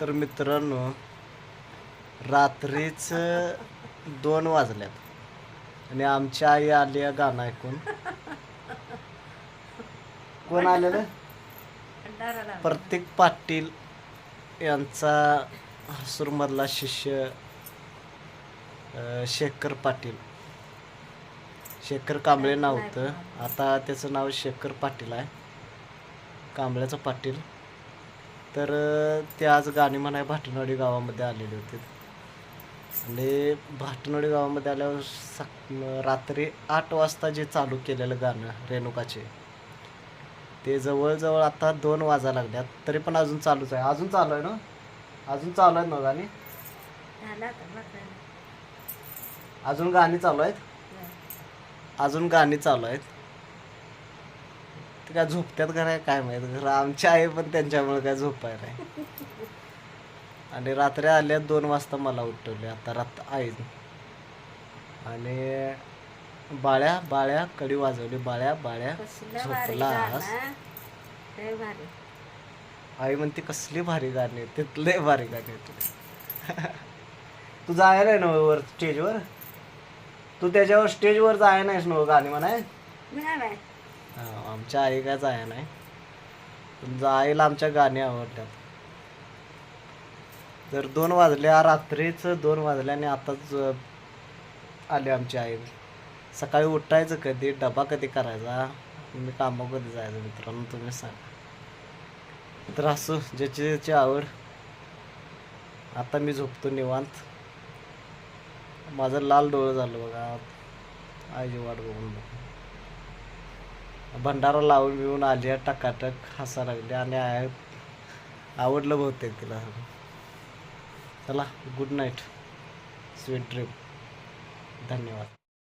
तर मित्रांनो रात्रीच दोन वाजल्यात. आणि आमची आई आली गाणं ऐकून. कोण आलेलं? प्रत्येक पाटील यांचा हसूरमधला शिष्य शेखर पाटील. शेखर कांबळे नाव होतं. आता त्याचं नाव शेखर पाटील आहे. कांबळ्याचं पाटील. तर ते आज गाणी म्हणाय भाटनवाडी गावामध्ये आलेले होते. आणि भाटनवाडी गावामध्ये आल्यावर सक रात्री आठ वाजता जे चालू केलेलं गाणं रेणुकाचे ते जवळजवळ आता दोन वाजा लागल्यात तरी पण अजून चालूच आहे. अजून चालू आहे ना? अजून चालू आहेत ना गाणी? अजून गाणी चालू आहेत? अजून गाणी चालू आहेत. ते काय झोपत्यात का नाही काय माहीत. खरं आमची आई पण त्यांच्यामुळे काय झोपाय नाही. आणि रात्री आल्या दोन वाजता मला उठवले आता रात आई आणि बाळ्या बाळ्या कडी वाजवली बाळ्या बाळ्या. झोपलास आई म्हणते कसली भारी गाणी तिथले भारी गाणी आहेत. तू जायला आहे ना वर स्टेजवर तू त्याच्यावर स्टेजवर जाय नाहीस ना गाणी म्हणाय? आमच्या आई काय जाय नाही. पण आईला आमच्या गाणी आवडतात. तर दोन वाजल्या रात्रीच दोन वाजल्या आणि आताच आले आली आमची आई. सकाळी उठायचं कधी डबा कधी करायचा? मी कामावर कधी जायचं मित्रांनो तुम्ही सांगा. तर असो ज्याची ज्याची आवड. आता मी झोपतो निवांत. माझं लाल डोळं झालं बघा. आईची वाट बघून बघ. भंडारा लावून बिवून आली टकाटक हसा लागली आणि आय- आवडलं बहुतेक तिला. चला गुड नाईट स्वीट ड्रीम धन्यवाद.